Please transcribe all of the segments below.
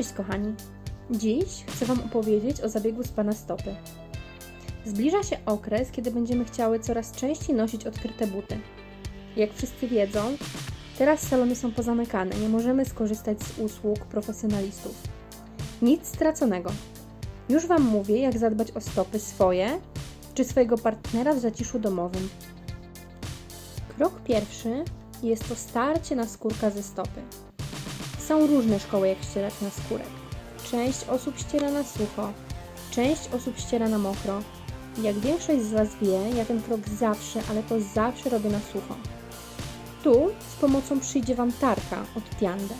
Cześć kochani. Dziś chcę Wam opowiedzieć o zabiegu z Pana stopy. Zbliża się okres, kiedy będziemy chciały coraz częściej nosić odkryte buty. Jak wszyscy wiedzą, teraz salony są pozamykane, nie możemy skorzystać z usług profesjonalistów. Nic straconego. Już Wam mówię, jak zadbać o stopy swoje czy swojego partnera w zaciszu domowym. Krok pierwszy jest to starcie na skórka ze stopy. Są różne szkoły, jak ścierać na skórek. Część osób ściera na sucho, część osób ściera na mokro. Jak większość z Was wie, ja ten krok zawsze, ale to zawsze robię na sucho. Tu z pomocą przyjdzie Wam tarka od Tiande.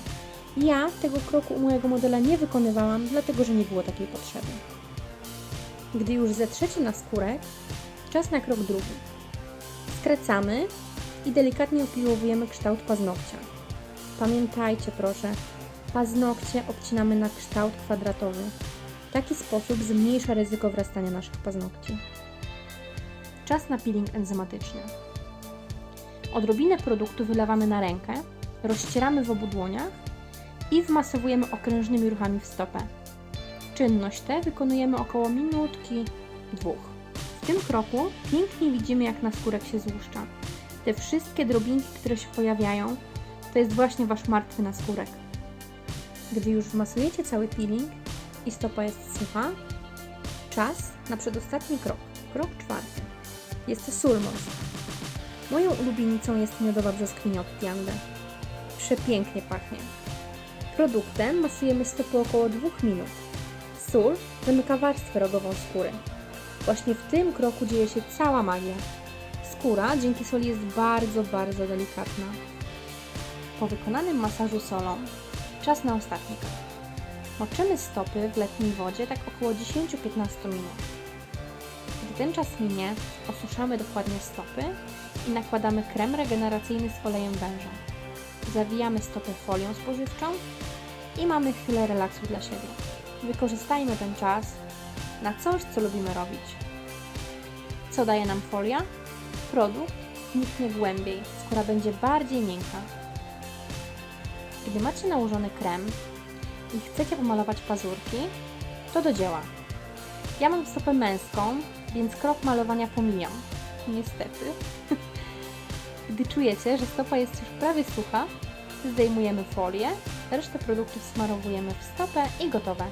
Ja tego kroku u mojego modela nie wykonywałam, dlatego że nie było takiej potrzeby. Gdy już zetrzecie na skórek, czas na krok drugi. Skracamy i delikatnie opiłowujemy kształt paznokcia. Pamiętajcie proszę, paznokcie obcinamy na kształt kwadratowy. Taki sposób zmniejsza ryzyko wrastania naszych paznokci. Czas na peeling enzymatyczny. Odrobinę produktu wylewamy na rękę, rozcieramy w obu dłoniach i wmasowujemy okrężnymi ruchami w stopę. Czynność tę wykonujemy około minutki, dwóch. W tym kroku pięknie widzimy, jak naskórek się złuszcza. Te wszystkie drobinki, które się pojawiają, to jest właśnie Wasz martwy naskórek. Gdy już wmasujecie cały peeling i stopa jest sucha, czas na przedostatni krok, krok czwarty. Jest to sulmos. Moją ulubienicą jest miodowa brzoskwinia od Tiande. Przepięknie pachnie. Produktem masujemy stopy około 2 minut. Sól zamyka warstwę rogową skóry. Właśnie w tym kroku dzieje się cała magia. Skóra dzięki soli jest bardzo, bardzo delikatna. Po wykonanym masażu solą czas na ostatni krok. Moczymy stopy w letniej wodzie tak około 10-15 minut. Gdy ten czas minie, osuszamy dokładnie stopy i nakładamy krem regeneracyjny z olejem węża. Zawijamy stopę folią spożywczą i mamy chwilę relaksu dla siebie. Wykorzystajmy ten czas na coś, co lubimy robić. Co daje nam folia? Produkt niknie głębiej, skóra będzie bardziej miękka. Gdy macie nałożony krem i chcecie pomalować pazurki, to do dzieła. Ja mam stopę męską, więc krok malowania pomijam. Niestety. Gdy czujecie, że stopa jest już prawie sucha, zdejmujemy folię, resztę produktów smarowujemy w stopę i gotowe.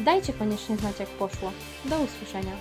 Dajcie koniecznie znać jak poszło. Do usłyszenia.